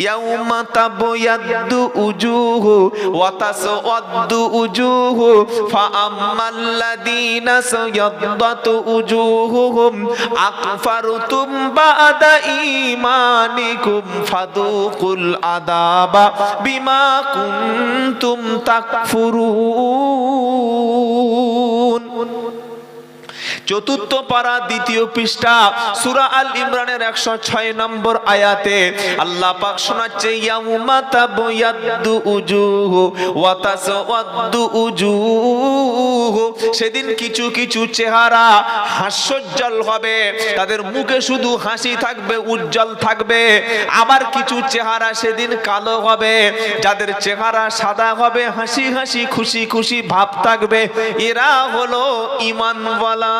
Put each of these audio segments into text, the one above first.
يوم تبيض وجوه وتسود وجوه فأما الذين سيضت وجوههم أكفرتم بعد إيمانكم فذوقوا العذاب بما كنتم تكفرون চতুর্থ পারা দ্বিতীয় পৃষ্ঠা, সুরা আল ইমরানের একশো ছয় নম্বর আয়াতে আল্লাহ পাক শোনাচ্ছে সেদিন কিছু কিছু চেহারা হাস্যোজ্জ্বল হবে, তাদের মুখে শুধু হাসি থাকবে, উজ্জ্বল থাকবে। আবার কিছু চেহারা সেদিন কালো হবে, যাদের চেহারা সাদা হবে, হাসি হাসি খুশি খুশি ভাব থাকবে। এরা হলো ইমানওয়ালা।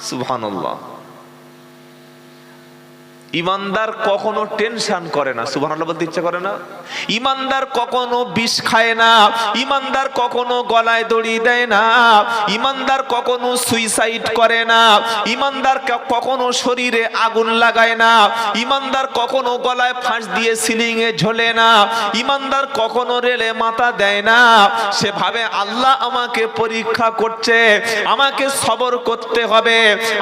সুবহানাল্লাহ। ইমানদার কখনো টেনশন করে না, সুবহানাল্লাহ বলতে ইচ্ছা করে না। ইমানদার কখনো বিষ খায় না, ইমানদার কখনো গলায় দড়ি দেয় না, ইমানদার কখনো সুইসাইড করে না, ইমানদার কখনো শরীরে আগুন লাগায় না, ইমানদার কখনো গলায় ফাঁস দিয়ে সিলিং এ ঝোলে না, ইমানদার কখনো রেলে মাথা দেয় না। সে ভাবে আল্লাহ আমাকে পরীক্ষা করছে, আমাকে সবর করতে হবে,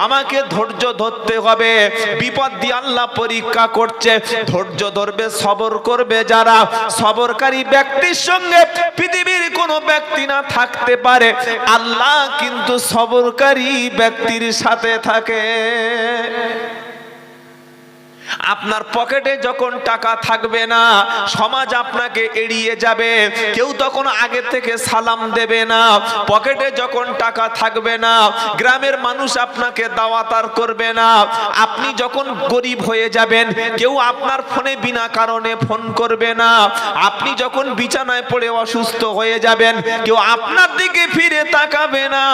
আমাকে ধৈর্য ধরতে হবে, বিপদ দিয়ে পরীক্ষা করছে, ধৈর্য ধরবে, সবর করবে যারা। সবরকারী ব্যক্তির সঙ্গে পৃথিবীর কোনো ব্যক্তি না থাকতে পারে, আল্লাহ কিন্তু সবরকারী ব্যক্তির সাথে থাকে। আপনার পকেটে যখন টাকা থাকবে না, সমাজ আপনাকে এড়িয়ে যাবে। কেউ তখন আগে থেকে সালাম দেবে না। পকেটে যখন টাকা থাকবে না, গ্রামের মানুষ আপনাকে দাওয়াতার করবে না। আপনি যখন গরিব হয়ে যাবেন, কেউ আপনার ফোনে বিনা কারণে ফোন করবে না। আপনি যখন বিছানায় পড়ে অসুস্থ হয়ে যাবেন, কেউ আপনার দিকে ফিরে তাকাবে না।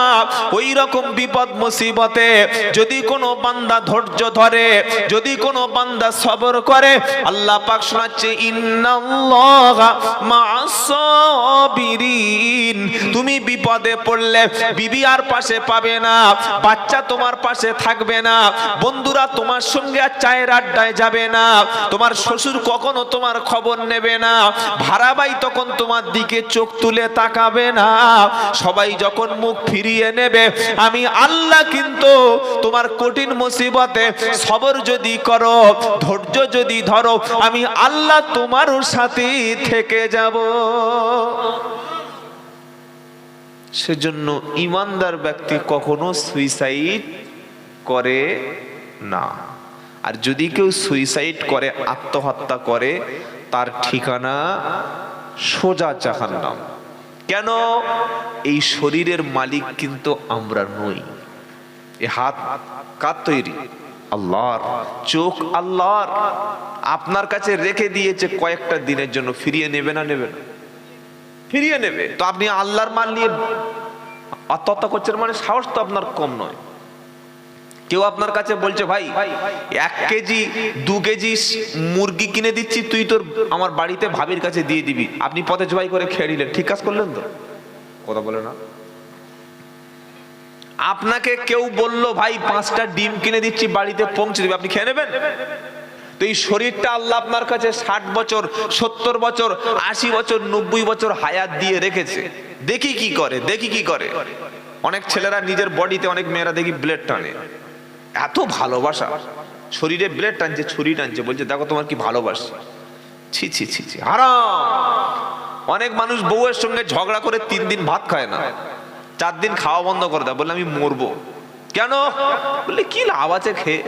ওই রকম বিপদ মুসিবতে যদি কোনো বান্দা ধৈর্য ধরে, যদি কোনো বান্দা সবর করে আল্লাহ পাক শোনাচ্ছে ইন্নাল্লাহা মা'আস সাবিরিন। তুমি বিপদে পড়লে বিবি আর পাশে পাবে না, বাচ্চা তোমার পাশে থাকবে না, বন্ধুরা তোমার সঙ্গে আর চায়ের আড্ডায় যাবে না, তোমার শ্বশুর কখনো তোমার খবর নেবে না, ভাড়াবাই তখন তোমার দিকে চোখ তুলে তাকাবে না, সবাই যখন মুখ ফিরিয়ে নেবে, আমি আল্লাহ কিন্তু তোমার কঠিন মুসিবতে সবর যদি করো, ধৈর্য যদি ধরো, আমি আল্লাহ তোমারও সাথে থেকে যাব। সেজন্য ইমানদার ব্যক্তি কখনো সুইসাইড করে না। আর যদি কেউ সুইসাইড করে, আত্মহত্যা করে, তার ঠিকানা সোজা জাহান্নাম। কেন? এই শরীরের মালিক কিন্তু আমরা নই। এ হাত কার তৈরি? আল্লাহর। চোখ আল্লাহর। আপনার কাছে রেখে দিয়েছে কয়েকটা দিনের জন্য, ফিরিয়ে নেবে না নেবে না। ফিরিয়ে নেবে। তো আপনি আল্লাহর মাল নিয়ে আত্মহত্যা করছেন মানে সাহস তো আপনার কম নয়। কেউ আপনার কাছে বলছে, ভাই, এক কেজি, দু কেজি মুরগি কিনে দিচ্ছি, তুই তোর আমার বাড়িতে ভাবির কাছে দিয়ে দিবি। আপনি পথে জবাই করে খেয়ে নিলেন, ঠিক কাজ করলেন তো? কথা বলে না। আপনাকে কেউ বলল, ভাই, পাঁচটা ডিম কিনে দিচ্ছি, বাড়িতে পৌঁছে দেবে, আপনি খেয়ে নেবেন? তো এই শরীরটা আল্লাহ আপনার কাছে ষাট বছর, সত্তর বছর, আশি বছর, নব্বই বছর হায়াত দিয়ে রেখেছে। দেখি কি করে, দেখি কি করে। অনেক ছেলেরা নিজের বডিতে অনেক মেয়েরা দেখি ব্লেড টানে। এত ভালোবাসা। শরীরে ব্লেড টানছে, ছুরি টানছে, বলছে, দেখো তোমার কি ভালোবাসা ছি ছি ছি ছি, হারাম। অনেক মানুষ বউয়ের সঙ্গে ঝগড়া করে তিন দিন ভাত খায় না। চার দিন খাওয়া বন্ধ করে দেয়। বললে, আমি মরবো। কেন? বললে, কি লাভ আছে খেয়ে?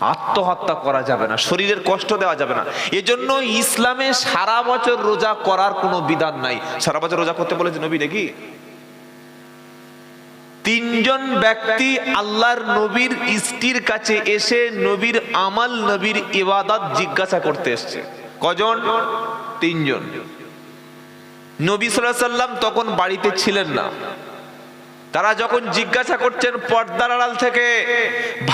আত্মহত্যা করা যাবে না, শরীরের কষ্ট দেওয়া যাবে না। এজন্য ইসলামে সারা বছর রোজা করার কোনো বিধান নাই। সারা বছর রোজা করতে বলেছে নবী নাকি? তিনজন ব্যক্তি আল্লাহর নবীর স্ত্রীর কাছে এসে নবীর আমাল, নবীর ইবাদত জিজ্ঞাসা করতে এসছে। কজন? তিনজন। নবী সাল্লাম তখন বাড়িতে ছিলেন না। তারা যখন জিজ্ঞাসা করছেন পর্দার আড়াল থেকে,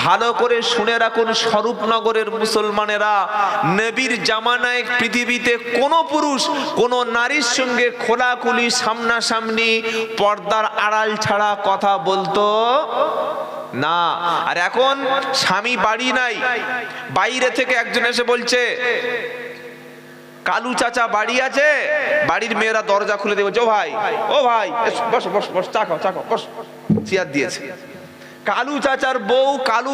ভালো করে শুনে রাখুন স্বরূপনগরের মুসলমানেরা, নবীর জামানায় পৃথিবীতে কোন পুরুষ, কোন নারীর সঙ্গে খোলাখুলি সামনাসামনি পর্দার আড়াল ছাড়া কথা বলতো না। আর এখন স্বামী বাড়ি নাই, বাইরে থেকে একজন এসে বলছে কালু চাচা বাড়ি আছে? বাড়ির মেয়েরা দরজা খুলে বলছে ও ভাই ও ভাই বসো, বস, বসো, চা খাও চা খাও, বসো। চেয়ার দিয়েছে। কালু চাচার বউ, কালু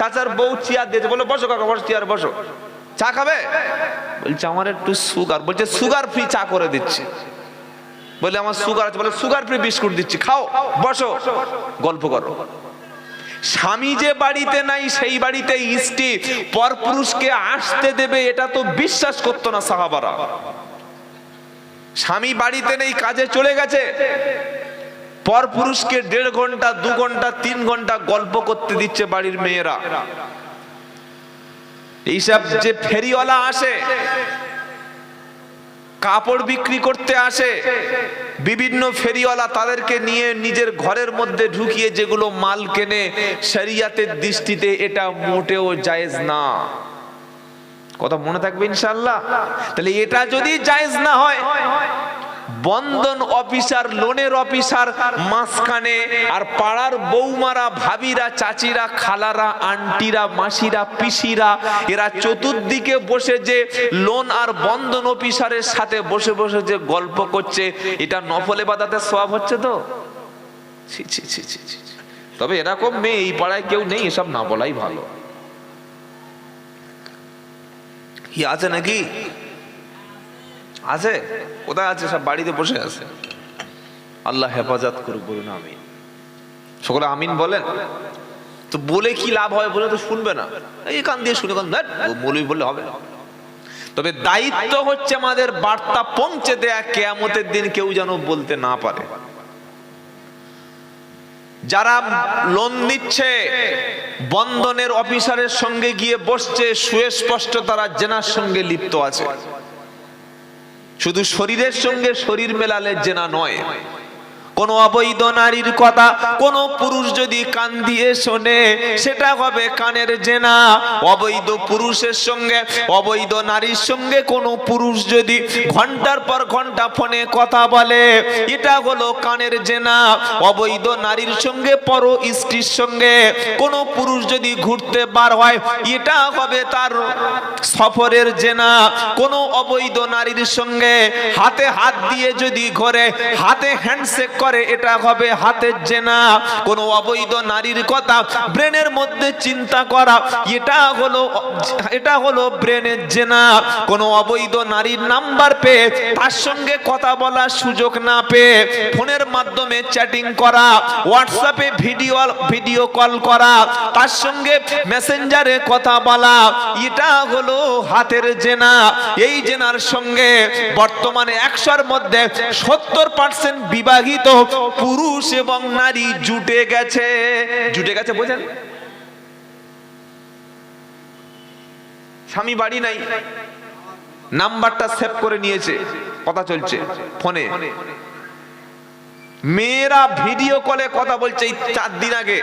চাচার বউ চেয়ার দিয়েছে। বলো বসো কাকা, বসো, চেয়ার বসো। চা খাবে? বলছে, আমার একটু সুগার বলছে সুগার ফ্রি চা করে দিচ্ছি। বলে আমার সুগার আছে। বলে সুগার ফ্রি বিস্কুট দিচ্ছি, খাও, বসো। গল্প করো। স্বামী যে বাড়িতে নাই, সেই বাড়িতে স্ত্রী, পরপুরুষকে আসতে দেবে, এটা তো বিশ্বাস করতো না সাহাবারা। স্বামী বাড়িতে নেই, কাজে চলে গেছে। পরপুরুষকে দেড় ঘণ্টা, দু ঘণ্টা, তিন ঘণ্টা গল্প করতে দিচ্ছে বাড়ির মেয়েরা। এইসব যে ফেরিওয়ালা আসে কাপড় বিক্রি করতে আসে। বিভিন্ন ফেরিওয়ালা তাদেরকে নিয়ে নিজের ঘরের মধ্যে ঢুকিয়ে যেগুলো মাল কেনে, শরিয়াতের দৃষ্টিতে এটা মোটেও জায়েজ না। কথা মনে থাকবে ইনশাল্লাহ তাহলে এটা যদি জায়েজ না হয় বন্ধন অফিসার, লোনের অফিসার, মাঝখানে আর পাড়ার বৌমারা, ভাবিরা, চাচিরা, খালারা, আন্টিরা, মাসিরা, পিসিরা, এরা চতুর্দিকে বসে যে লোন আর বন্ধন অফিসারের সাথে বসে বসে যে গল্প করছে, এটা নফলে বাদাতে সব হচ্ছে তো? ছি। তবে এরকম মেয়ে এই পাড়ায় কেউ নেই, এসব না বলাই ভালো। কি আছে নাকি? আছে? কোথায় আছে? সব বাড়িতে বসে আছে। আল্লাহ হেফাজত করুক বলুন, আমিন। সকলে আমিন বলেন? তো বলে কি লাভ হয় বলে তো শুনবে না। এই কান দিয়ে শুনে কান মৌলবি বললে হবে না। তবে দায়িত্ব হচ্ছে আমাদের বার্তা পৌঁছে দেয়া, কেয়ামতের দিন কেউ যেন বলতে না পারে। যারা লোন নিচ্ছে, বন্ধনের অফিসারের সঙ্গে গিয়ে বসছে, সুস্পষ্ট তারা জেনার সঙ্গে লিপ্ত আছে। শুধু শরীরের সঙ্গে শরীর মেলালে জেনা নয় কোন অবৈধ নারীর কথা, কোন পুরুষ যদি কান দিয়ে শোনে, সেটা হবে কানের জেনা। অবৈধ পুরুষের সঙ্গে, অবৈধ নারীর সঙ্গে কোন পুরুষ যদি ঘণ্টার পর ঘণ্টা ফোনে কথা বলে, এটা হলো কানের জেনা। অবৈধ নারীর সঙ্গে, পর স্ত্রীর সঙ্গে কোন পুরুষ যদি ঘুরতে বার হয়, এটা হবে তার সফরের জেনা। কোন অবৈধ নারীর সঙ্গে হাতে হাত দিয়ে যদি ঘরে, হাতে হ্যান্ডশেক করে এটা হবে হাতের জেনা। কোন অবৈধ নারীর কথা ব্রেনের মধ্যে চিন্তা করা। এটা হলো এটা হলো ব্রেনের জেনা। কোন অবৈধ নারীর নাম্বার পেয়ে তার সঙ্গে কথা বলার সুযোগ না পেয়ে ফোনের মাধ্যমে চ্যাটিং করা হোয়াটসঅ্যাপে ভিডিও ভিডিও কল করা, তার সঙ্গে মেসেঞ্জারে কথা বলা, এটা হলো হাতের জেনা। এই জেনার সঙ্গে বর্তমানে একশোর মধ্যে সত্তর পার্সেন্ট বিবাহিত পুরুষ এবং নারী জুটে গেছে। জুটে গেছে বোঝেন? স্বামী বাড়ি নাই, নাম্বারটা সেভ করে নিয়েছে, কথা চলছে, ফোনে। মেয়েরা ভিডিও কলে কথা বলছে চার দিন আগে।